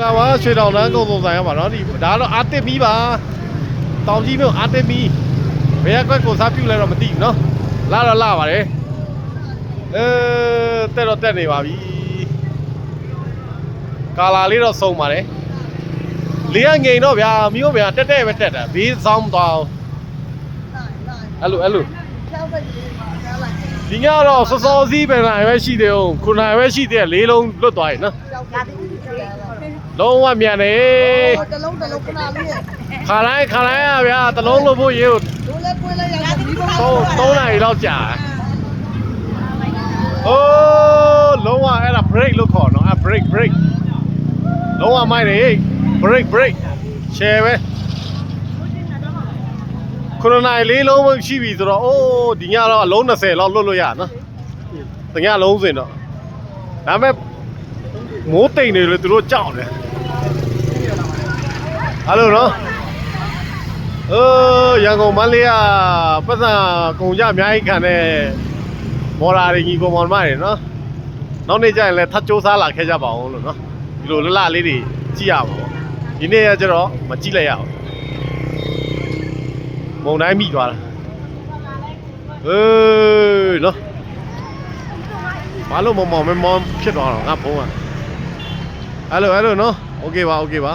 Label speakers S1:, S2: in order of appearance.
S1: လာပါရွှေတောင်လမ်းကုန်စုံဆိုင်ရပါနော်ဒီဒါကတော့အာတစ်မီပါတောင်ကြီးမြို့အာတစ်မီဘယ်ကွက်ကိုစားပြုလဲတော့မသိဘူးနော်လာတော့လာပါတယ်အဲတက်တော့တက်နေပါပြီကာလာလေးတော့စုံပါတယ်လေးကငိန်တော့ဗျာမြို့ဗျာတက်တက်ပဲတက်တာဘေးဆောင်သွားအဲ့လိုအဲ့လို ဒီညတော့စောစောစီးပဲနိုင်ပဲရှိသေးအောင်ခုနိုင်ပဲရှိသေးတယ်လေးလုံးလွတ်သွားပြီနော်လုံးဝမြန်နေ
S2: တလုံးတလုံးခဏလေးရဲ့
S1: ခါတိုင်းခါတိုင်းอ่ะဗျာတလုံးလို့ဖို့ရေကို
S2: ဒိုးလဲကွေးလဲရပြီပါ
S1: 3 3နာရီလောက်ကြာအိုးလုံးဝအဲ့ဒါ break လို့ခေါ်နော်အဲ့ break break လုံးဝမိုက်နေ break break share ပဲ ခရိုနာလေးလုံးရှိပြီဆိုတော့အိုးဒီညတော့အလုံး20လောက်လွတ်လွတ်ရနော်။တညလုံးစင်တော့ဒါပေမဲ့မိုးတိမ်နေလို့သူတို့ကြောက်တယ်။ဟယ်လိုနော်။အိုးရန်ကုန်မန္တလေးကပတ်စံကုန်ကြအများကြီးခံတဲ့မော်လာတွေညီကောင်မောင်မတွေနော်။နောက်နေ့ကျရင်လည်းထပ်စူးစမ်းလာခဲ့ကြပါအောင်လို့နော်။ဒီလိုလှလှလေးတွေကြည့်ရပါဘော။ဒီနေ့ကကျတော့မကြည့်လိုက်ရဘူး။ မုံတိုင်းမိသွားတာเออနော်ဘာလို့မောင်မောင်မမောင်ဖြစ်သွားတော့ငါဖုန်းကအဲ့လိုအဲ့လိုနော်โอเคပါโอเคပါ